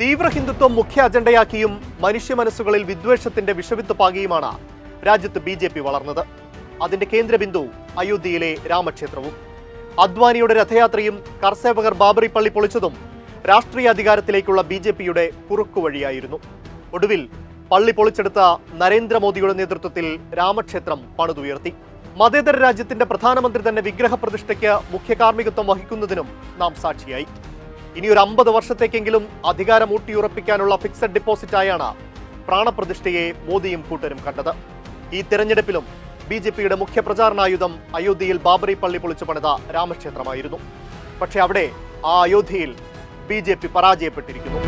തീവ്ര ഹിന്ദുത്വം മുഖ്യ അജണ്ടയാക്കിയും മനുഷ്യ മനസ്സുകളിൽ വിദ്വേഷത്തിന്റെ വിഷവിത്ത് പാകിയുമാണ് രാജ്യത്ത് ബി ജെ പി വളർന്നത്. അതിന്റെ കേന്ദ്രബിന്ദു അയോധ്യയിലെ രാമക്ഷേത്രവും. അദ്വാനിയുടെ രഥയാത്രയും കർസേവകർ ബാബറി പള്ളി പൊളിച്ചതും രാഷ്ട്രീയ അധികാരത്തിലേക്കുള്ള ബി ജെ പിയുടെ കുറുക്കുവഴിയായിരുന്നു ഒടുവിൽ പള്ളി പൊളിച്ചെടുത്ത നരേന്ദ്രമോദിയുടെ നേതൃത്വത്തിൽ രാമക്ഷേത്രം പണിതുയർത്തി. മതേതര രാജ്യത്തിന്റെ പ്രധാനമന്ത്രി തന്നെ വിഗ്രഹ പ്രതിഷ്ഠയ്ക്ക് മുഖ്യ കാർമ്മികത്വം വഹിക്കുന്നതിനും നാം സാക്ഷിയായി. ഇനി ഒരു അമ്പത് വർഷത്തേക്കെങ്കിലും അധികാരം ഊട്ടിയുറപ്പിക്കാനുള്ള ഫിക്സഡ് ഡിപ്പോസിറ്റായാണ് പ്രാണപ്രതിഷ്ഠയെ മോദിയും കൂട്ടരും കണ്ടത്. ഈ തെരഞ്ഞെടുപ്പിലും ബി ജെ പിയുടെ മുഖ്യ പ്രചാരണായുധം അയോധ്യയിൽ ബാബറി പള്ളി പൊളിച്ചു പണിത രാമക്ഷേത്രമായിരുന്നു. പക്ഷേ അവിടെ ആ അയോധ്യയിൽ ബി ജെ പി പരാജയപ്പെട്ടിരിക്കുന്നു.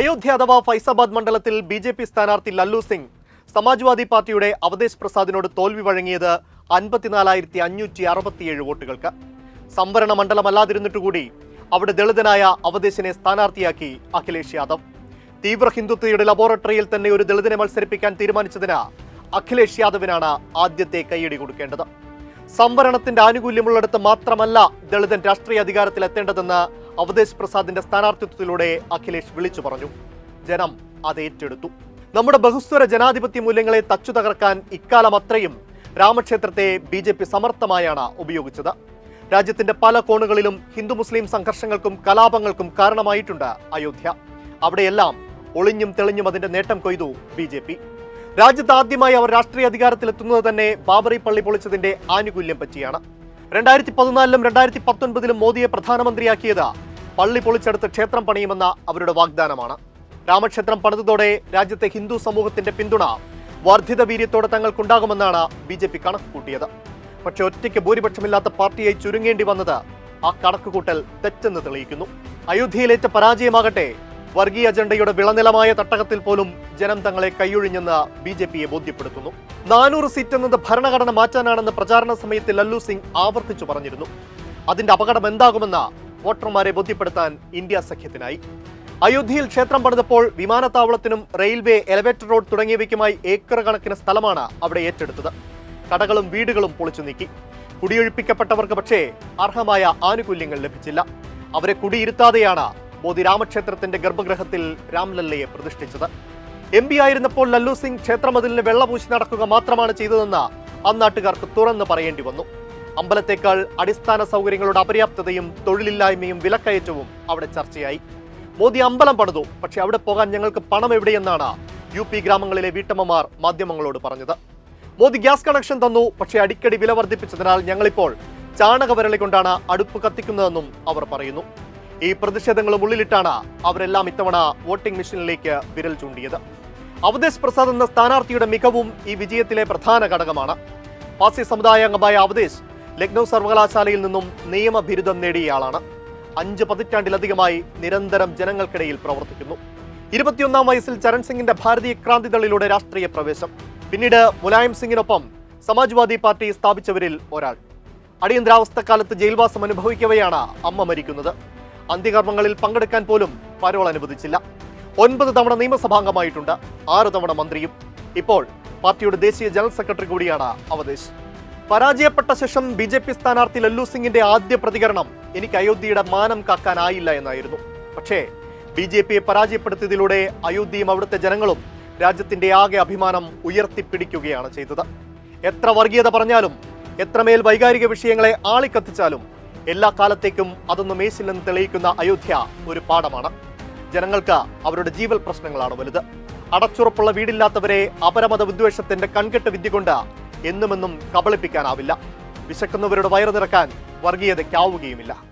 അയോധ്യ അഥവാ ഫൈസാബാദ് മണ്ഡലത്തിൽ ബി ജെ പി സ്ഥാനാർത്ഥി ലല്ലു സിംഗ് സമാജ്വാദി പാർട്ടിയുടെ അവതേശ് പ്രസാദിനോട് തോൽവി വഴങ്ങിയത് അൻപത്തിനാലായിരത്തി അഞ്ഞൂറ്റി അറുപത്തിയേഴ് വോട്ടുകൾക്ക്. സംവരണ മണ്ഡലമല്ലാതിരുന്നിട്ടുകൂടി അവിടെ ദളിതനായ അവതേശിനെ സ്ഥാനാർത്ഥിയാക്കി അഖിലേഷ് യാദവ്. തീവ്ര ഹിന്ദുത്വയുടെ ലബോറട്ടറിയിൽ തന്നെ ഒരു ദളിതനെ മത്സരിപ്പിക്കാൻ തീരുമാനിച്ചതിന് അഖിലേഷ് യാദവിനാണ് ആദ്യത്തെ കൈയടി കൊടുക്കേണ്ടത്. സംവരണത്തിന്റെ ആനുകൂല്യമുള്ളിടത്ത് മാത്രമല്ല ദളിതൻ രാഷ്ട്രീയ അധികാരത്തിൽ എത്തേണ്ടതെന്ന് അവതേശ് പ്രസാദിന്റെ സ്ഥാനാർത്ഥിത്വത്തിലൂടെ അഖിലേഷ് വിളിച്ചു പറഞ്ഞു. ജനം അത് ഏറ്റെടുത്തു. നമ്മുടെ ബഹുസ്വര ജനാധിപത്യ മൂല്യങ്ങളെ തച്ചു തകർക്കാൻ ഇക്കാലം അത്രയും രാമക്ഷേത്രത്തെ ബി ജെ പി സമർത്ഥമായാണ് ഉപയോഗിച്ചത്. രാജ്യത്തിന്റെ പല കോണുകളിലും ഹിന്ദു മുസ്ലിം സംഘർഷങ്ങൾക്കും കലാപങ്ങൾക്കും കാരണമായിട്ടുണ്ട് അയോധ്യ. അവിടെയെല്ലാം ഒളിഞ്ഞും തെളിഞ്ഞും അതിന്റെ നേട്ടം കൊയ്തു ബി ജെ പി. രാജ്യത്ത് ആദ്യമായി അവർ രാഷ്ട്രീയ അധികാരത്തിലെത്തുന്നത് തന്നെ ബാബറി പള്ളി പൊളിച്ചതിന്റെ ആനുകൂല്യം പറ്റിയാണ്. രണ്ടായിരത്തി പതിനാലിലും രണ്ടായിരത്തി പത്തൊൻപതിലും മോദിയെ പ്രധാനമന്ത്രിയാക്കിയത് പള്ളി പൊളിച്ചെടുത്ത് ക്ഷേത്രം പണിയുമെന്ന അവരുടെ വാഗ്ദാനമാണ്. രാമക്ഷേത്രം പണിതതോടെ രാജ്യത്തെ ഹിന്ദു സമൂഹത്തിന്റെ പിന്തുണ വർദ്ധിത വീര്യത്തോടെ തങ്ങൾക്കുണ്ടാകുമെന്നാണ് ബി ജെ പി കണക്ക് കൂട്ടിയത് പക്ഷെ ഒറ്റയ്ക്ക് ഭൂരിപക്ഷമില്ലാത്ത പാർട്ടിയായി ചുരുങ്ങേണ്ടി വന്നത് ആ കണക്കുകൂട്ടൽ തെറ്റെന്ന് തെളിയിക്കുന്നു. അയോധ്യയിലേറ്റ പരാജയമാകട്ടെ വർഗീയ അജണ്ടയുടെ വിളനിലമായ തട്ടകത്തിൽ പോലും ജനം തങ്ങളെ കൈയൊഴിഞ്ഞെന്ന് ബി ജെ പിയെ ബോധ്യപ്പെടുത്തുന്നു. നാനൂറ് സീറ്റ് എന്നത് ഭരണഘടന മാറ്റാനാണെന്ന് പ്രചാരണ സമയത്ത് ലല്ലു സിംഗ് ആവർത്തിച്ചു പറഞ്ഞിരുന്നു. അതിന്റെ അപകടം എന്താകുമെന്ന് വോട്ടർമാരെ ബോധ്യപ്പെടുത്താൻ ഇന്ത്യ സഖ്യത്തിനായി. അയോധ്യയിൽ ക്ഷേത്രം പണിതപ്പോൾ വിമാനത്താവളത്തിനും റെയിൽവേ എലവേറ്റർ റോഡ് തുടങ്ങിയവയ്ക്കുമായി ഏക്കർ കണക്കിന് സ്ഥലമാണ് അവിടെ ഏറ്റെടുത്തത്. കടകളും വീടുകളും പൊളിച്ചു നീക്കി. കുടിയൊഴിപ്പിക്കപ്പെട്ടവർക്ക് പക്ഷേ അർഹമായ ആനുകൂല്യങ്ങൾ ലഭിച്ചില്ല. അവരെ കുടിയിരുത്താതെയാണ് മോദി രാമക്ഷേത്രത്തിന്റെ ഗർഭഗൃഹത്തിൽ രാംലല്ലയെ പ്രതിഷ്ഠിച്ചത്. എം പി ആയിരുന്നപ്പോൾ ലല്ലു സിംഗ് ക്ഷേത്രമതിലിന് വെള്ളപൂശി നടക്കുക മാത്രമാണ് ചെയ്തതെന്ന് അന്നാട്ടുകാർക്ക് തുറന്നു പറയേണ്ടി വന്നു. അമ്പലത്തേക്കാൾ അടിസ്ഥാന സൗകര്യങ്ങളുടെ അപര്യാപ്തതയും തൊഴിലില്ലായ്മയും വിലക്കയറ്റവും അവിടെ ചർച്ചയായി. മോദി അമ്പലം പണിതു. പക്ഷെ അവിടെ പോകാൻ ഞങ്ങൾക്ക് പണം എവിടെയെന്നാണ് യു പി ഗ്രാമങ്ങളിലെ വീട്ടമ്മമാർ മാധ്യമങ്ങളോട് പറഞ്ഞത്. മോദി ഗ്യാസ് കണക്ഷൻ തന്നു. പക്ഷേ അടിക്കടി വില വർദ്ധിപ്പിച്ചതിനാൽ ഞങ്ങളിപ്പോൾ ചാണകവരളി കൊണ്ടാണ് അടുപ്പ് കത്തിക്കുന്നതെന്നും അവർ പറയുന്നു. ഈ പ്രതിഷേധങ്ങളും ഉള്ളിലിട്ടാണ് അവരെല്ലാം ഇത്തവണ വോട്ടിംഗ് മെഷീനിലേക്ക് വിരൽ ചൂണ്ടിയത്. അവതേശ് പ്രസാദ് എന്ന സ്ഥാനാർത്ഥിയുടെ മികവും ഈ വിജയത്തിലെ പ്രധാന ഘടകമാണ്. പാസി സമുദായ അംഗമായ അവതേശ് ലക്നൗ സർവകലാശാലയിൽ നിന്നും നിയമ ബിരുദം നേടിയയാളാണ്. അഞ്ച് പതിറ്റാണ്ടിലധികമായി നിരന്തരം ജനങ്ങൾക്കിടയിൽ പ്രവർത്തിക്കുന്നു. ഇരുപത്തിയൊന്നാം വയസ്സിൽ ചരൺ സിംഗിന്റെ ഭാരതീയ ക്രാന്തിദളിലൂടെ രാഷ്ട്രീയ പ്രവേശം. പിന്നീട് മുലായം സിംഗിനൊപ്പം സമാജ്വാദി പാർട്ടി സ്ഥാപിച്ചവരിൽ ഒരാൾ. അടിയന്തരാവസ്ഥക്കാലത്ത് ജയിൽവാസം അനുഭവിക്കവെയാണ് അമ്മ മരിക്കുന്നത്. അന്ത്യകർമ്മങ്ങളിൽ പങ്കെടുക്കാൻ പോലും പരോൾ അനുവദിച്ചില്ല. ഒൻപത് തവണ നിയമസഭാംഗമായിട്ടുണ്ട്. ആറ് തവണ മന്ത്രിയും. ഇപ്പോൾ പാർട്ടിയുടെ ദേശീയ ജനറൽ സെക്രട്ടറി കൂടിയാണ് അവതേശ് പരാജയപ്പെട്ട ശേഷം ബി ജെ പി സ്ഥാനാർത്ഥി ലല്ലു സിംഗിന്റെ ആദ്യ പ്രതികരണം എനിക്ക് അയോധ്യയുടെ മാനം കാക്കാനായില്ല എന്നായിരുന്നു. പക്ഷേ ബി ജെ പിയെ പരാജയപ്പെടുത്തിയതിലൂടെ അയോധ്യയും അവിടുത്തെ ജനങ്ങളും രാജ്യത്തിന്റെ ആകെ അഭിമാനം ഉയർത്തിപ്പിടിക്കുകയാണ് ചെയ്തത്. എത്ര വർഗീയത പറഞ്ഞാലും എത്രമേൽ വൈകാരിക വിഷയങ്ങളെ ആളിക്കത്തിച്ചാലും എല്ലാ കാലത്തേക്കും അതൊന്നും മേശില്ലെന്ന് തെളിയിക്കുന്ന അയോധ്യ ഒരു പാഠമാണ്. ജനങ്ങൾക്ക് അവരുടെ ജീവൽ പ്രശ്നങ്ങളാണ് വലുത്. അടച്ചുറപ്പുള്ള വീടില്ലാത്തവരെ അപരമത വിദ്വേഷത്തിന്റെ കൺകെട്ട് വിദ്യ കൊണ്ട് എന്നുമെന്നും കബളിപ്പിക്കാനാവില്ല. വിശക്കുന്നവരുടെ വയറു നിറക്കാൻ വർഗീയതയ്ക്കാവുകയുമില്ല.